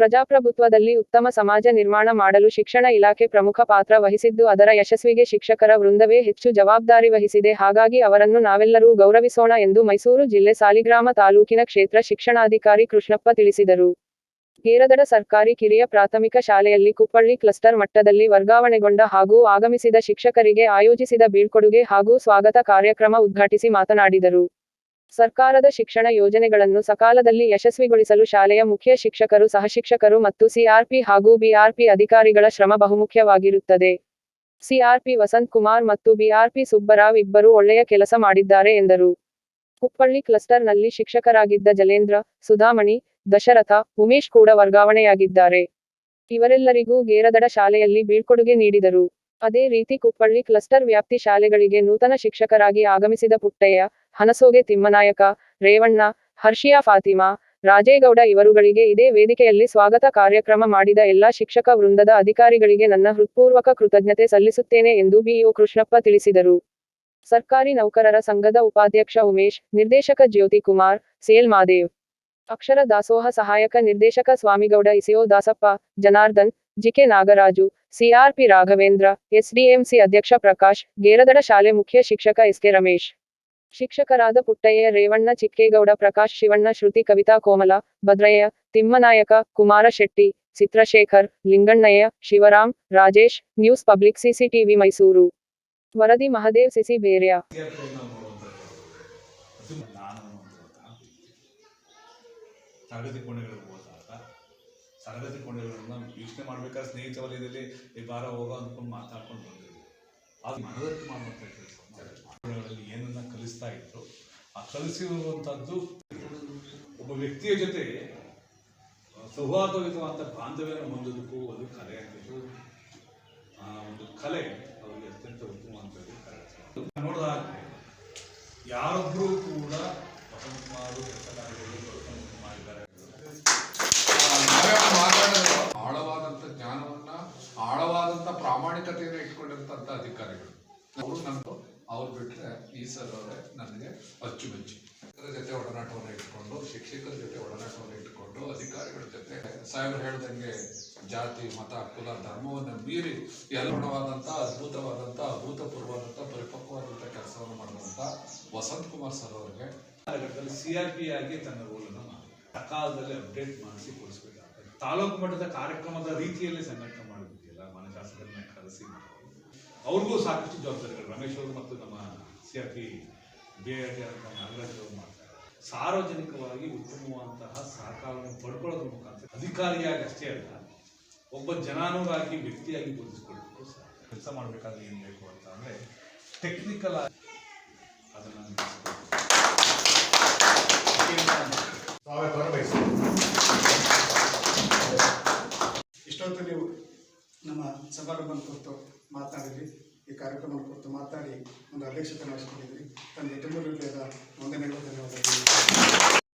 ಪ್ರಜಾಪ್ರಭುತ್ವದಲ್ಲಿ ಉತ್ತಮ ಸಮಾಜ ನಿರ್ಮಾಣ ಮಾಡಲು ಶಿಕ್ಷಣ ಇಲಾಖೆ ಪ್ರಮುಖ ಪಾತ್ರ ವಹಿಸಿದ್ದು, ಅದರ ಯಶಸ್ವಿಗೆ ಶಿಕ್ಷಕರ ವೃಂದವೇ ಹೆಚ್ಚು ಜವಾಬ್ದಾರಿ ವಹಿಸಿದೆ. ಹಾಗಾಗಿ ಅವರನ್ನು ನಾವೆಲ್ಲರೂ ಗೌರವಿಸೋಣ ಎಂದು ಮೈಸೂರು ಜಿಲ್ಲೆ ಸಾಲಿಗ್ರಾಮ ತಾಲೂಕಿನ ಕ್ಷೇತ್ರ ಶಿಕ್ಷಣಾಧಿಕಾರಿ ಕೃಷ್ಣಪ್ಪ ತಿಳಿಸಿದರು. ಕೇರದಡ ಸರ್ಕಾರಿ ಕಿರಿಯ ಪ್ರಾಥಮಿಕ ಶಾಲೆಯಲ್ಲಿ ಕುಪ್ಪಳ್ಳಿ ಕ್ಲಸ್ಟರ್ ಮಟ್ಟದಲ್ಲಿ ವರ್ಗಾವಣೆಗೊಂಡ ಹಾಗೂ ಆಗಮಿಸಿದ ಶಿಕ್ಷಕರಿಗೆ ಆಯೋಜಿಸಿದ ಬೀಳ್ಕೊಡುಗೆ ಹಾಗೂ ಸ್ವಾಗತ ಕಾರ್ಯಕ್ರಮ ಉದ್ಘಾಟಿಸಿ ಮಾತನಾಡಿದರು. ಸರ್ಕಾರದ ಶಿಕ್ಷಣ ಯೋಜನೆಗಳನ್ನು ಸಕಾಲದಲ್ಲಿ ಯಶಸ್ವಿಗೊಳಿಸಲು ಶಾಲೆಯ ಮುಖ್ಯ ಶಿಕ್ಷಕರು, ಸಹಶಿಕ್ಷಕರು ಮತ್ತು ಸಿಆರ್ಪಿ ಹಾಗೂ ಬಿಆರ್ಪಿ ಅಧಿಕಾರಿಗಳ ಶ್ರಮ ಬಹುಮುಖ್ಯವಾಗಿರುತ್ತದೆ. ಸಿಆರ್ಪಿ ವಸಂತ್ ಕುಮಾರ್ ಮತ್ತು ಬಿಆರ್ಪಿ ಸುಬ್ಬರಾವ್ ಇಬ್ಬರು ಒಳ್ಳೆಯ ಕೆಲಸ ಮಾಡಿದ್ದಾರೆ ಎಂದರು. ಕುಪ್ಪಳ್ಳಿ ಕ್ಲಸ್ಟರ್ನಲ್ಲಿ ಶಿಕ್ಷಕರಾಗಿದ್ದ ಜಲೇಂದ್ರ, ಸುಧಾಮಣಿ, ದಶರಥ, ಉಮೇಶ್ ಕೂಡ ವರ್ಗಾವಣೆಯಾಗಿದ್ದಾರೆ. ಇವರೆಲ್ಲರಿಗೂ ಗೇರದಡ ಶಾಲೆಯಲ್ಲಿ ಬೀಳ್ಕೊಡುಗೆ ನೀಡಿದರು. ಅದೇ ರೀತಿ ಕುಪ್ಪಳ್ಳಿ ಕ್ಲಸ್ಟರ್ ವ್ಯಾಪ್ತಿ ಶಾಲೆಗಳಿಗೆ ನೂತನ ಶಿಕ್ಷಕರಾಗಿ ಆಗಮಿಸಿದ ಪುಟ್ಟಯ್ಯ ಹನಸೋಗೆ ತಿಮ್ಮನಾಯಕ, ರೇವಣ್ಣ, ಹರ್ಷಿಯಾ ಫಾತಿಮಾ, ರಾಜೇಗೌಡ ಇವರುಗಳಿಗೆ ಇದೇ ವೇದಿಕೆಯಲ್ಲಿ ಸ್ವಾಗತ ಕಾರ್ಯಕ್ರಮ ಮಾಡಿದ ಎಲ್ಲಾ ಶಿಕ್ಷಕ ವೃಂದದ ಅಧಿಕಾರಿಗಳಿಗೆ ನನ್ನ ಹೃತ್ಪೂರ್ವಕ ಕೃತಜ್ಞತೆ ಸಲ್ಲಿಸುತ್ತೇನೆ ಎಂದು ಬಿಇಒ ಕೃಷ್ಣಪ್ಪ ತಿಳಿಸಿದರು. ಸರ್ಕಾರಿ ನೌಕರರ ಸಂಘದ ಉಪಾಧ್ಯಕ್ಷ ಉಮೇಶ್, ನಿರ್ದೇಶಕ ಜ್ಯೋತಿ ಕುಮಾರ್, ಸೇಲ್ ಮಾದೇವ್. ಅಕ್ಷರ ದಾಸೋಹ ಸಹಾಯಕ ನಿರ್ದೇಶಕ Swamigowda ECO Dasappa, Janardhan, GK Nagaraju, CRP Raghavendra, SDMC ಅಧ್ಯಕ್ಷ ಪ್ರಕಾಶ್, ಗೇರದಡ ಶಾಲೆ ಮುಖ್ಯ ಶಿಕ್ಷಕ ಎಸ್ಕೆ ರಮೇಶ್. ಶಿಕ್ಷಕರಾದ Puttaiah, Revanna, Chikkegowda, Prakash, Shivanna, Shruthi, Kavitha, Komala, Bhadraiah, Thimmanayaka, Kumara Shetty, Chitrashekhar, Linganaiah, Shivaram, Rajesh, news public, CCTV, Mysuru. ವರದಿ ಮಹದೇವ್, ಸಿಸಿ ಬೇರ್ಯ. ತರಗತಿ ಕೋಣೆಗಳಿಗೆ ಹೋದಾಗ ತರಗತಿ ಕೋಣೆಗಳನ್ನ ಯೋಚನೆ ಮಾಡ್ಬೇಕಾದ್ರೆ ಸ್ನೇಹಿತ ವಲಯದಲ್ಲಿ ಈ ಬಾರ ಹೋಗೋ ಅಂದ್ಕೊಂಡು ಮಾತಾಡ್ಕೊಂಡು ಬಂದಿದ್ವಿ ಅದು ಮನದಟ್ಟು ಮಾಡುವಂಥ ಕೆಲಸ ಕಲಿಸ್ತಾ ಇದ್ರು. ಆ ಕಲಿಸಿರುವಂಥದ್ದು ಒಬ್ಬ ವ್ಯಕ್ತಿಯ ಜೊತೆ ಸೌಹಾರ್ದಯುತವಾದ ಬಾಂಧವ್ಯನ ಹೊಂದೋದಕ್ಕೂ ಒಂದು ಕಲೆ ಆಗಿದ್ದು ಆ ಒಂದು ಕಲೆ ಅವರಿಗೆ ಅತ್ಯಂತ ಉತ್ತಮ ಅಂತ ಹೇಳಿ ನೋಡಿದಾಗ ಯಾರೊಬ್ಬರೂ ಕೂಡ ವಸಂತ ಕುಮಾರ್ ಆಳವಾದಂಥ ಜ್ಞಾನವನ್ನ, ಆಳವಾದಂಥ ಪ್ರಾಮಾಣಿಕತೆಯನ್ನು ಇಟ್ಕೊಂಡಿರ್ತಂಥ ಅಧಿಕಾರಿಗಳು. ಅವರು ನಂದು ಅವ್ರು ಬಿಟ್ಟರೆ ಈ ಸರ್ ಅವರೇ ನನಗೆ ಅಚ್ಚುಮೆಚ್ಚು ಜೊತೆ ಒಡನಾಟವನ್ನು ಇಟ್ಕೊಂಡು, ಶಿಕ್ಷಕರ ಜೊತೆ ಒಡನಾಟವನ್ನು ಇಟ್ಕೊಂಡು, ಅಧಿಕಾರಿಗಳ ಜೊತೆ ಸಾಹೇಬ್ರು ಹೇಳ್ದಂಗೆ ಜಾತಿ, ಮತ, ಕುಲ, ಧರ್ಮವನ್ನು ಮೀರಿ ಎಲ್ಲವಾದಂಥ ಅದ್ಭುತವಾದಂಥ ಅಭೂತಪೂರ್ವವಾದಂಥ ಪರಿಪಕ್ವವಾದಂಥ ಕೆಲಸವನ್ನು ಮಾಡಿದಂಥ ವಸಂತ್ ಕುಮಾರ್ ಸರ್ ಅವರಿಗೆ ಸಿ ಆರ್ ಪಿ ಆಗಿ ತನ್ನ ರೋಲನ್ನು ಮಾಡಿ ಸಕಾಲದಲ್ಲಿ ಅಪ್ಡೇಟ್ ಮಾಡಿಸಿ ಕೊಡಿಸ್ಬೇಕಾಗ್ತದೆ. ತಾಲೂಕು ಮಟ್ಟದ ಕಾರ್ಯಕ್ರಮದ ರೀತಿಯಲ್ಲಿ ಸಂಘಟನೆ ಮಾಡಬೇಕಿಲ್ಲ ಮನೆ ಶಾಸಕರನ್ನ ಕರೆಸಿ ಮಾಡೋದು. ಅವ್ರಿಗೂ ಸಾಕಷ್ಟು ಜವಾಬ್ದಾರಿಗಳು. ರಮೇಶ್ ಅವರು ಮತ್ತು ನಮ್ಮ C R P B R T ಅಂತ ನಾಗರಾಜ್ ಅವರು ಮಾಡ್ತಾರೆ. ಸಾರ್ವಜನಿಕವಾಗಿ ಉತ್ತಮವಾದಂತಹ ಸಹಕಾರವನ್ನು ಪಡ್ಕೊಳ್ಳೋದ್ರ ಮುಖಾಂತರ ಅಧಿಕಾರಿಯಾಗಿ ಅಷ್ಟೇ ಅಲ್ಲ ಒಬ್ಬ ಜನಾನುರಾಗಿ ವ್ಯಕ್ತಿಯಾಗಿ ಗುರುತಿಸ್ಕೊಳ್ಬೇಕು ಕೆಲಸ ಮಾಡಬೇಕಾದ್ರೆ ಏನು ಬೇಕು ಅಂತ ಅಂದರೆ ಟೆಕ್ನಿಕಲ್ ಅದನ್ನು ಇಷ್ಟೊತ್ತು ನೀವು ನಮ್ಮ ಸಮಾರಂಭದ ಕುರಿತು ಮಾತನಾಡಿದ್ರಿ. ಈ ಕಾರ್ಯಕ್ರಮ ಕುರಿತು ಮಾತಾಡಿ ಒಂದು ಅಧ್ಯಕ್ಷತೆ ವಹಿಸ್ಕೊಂಡಿದ್ರಿ ತುಂಬ ಹೃದಯದ ವಂದನೆಗಳು ಧನ್ಯವಾದಗಳು.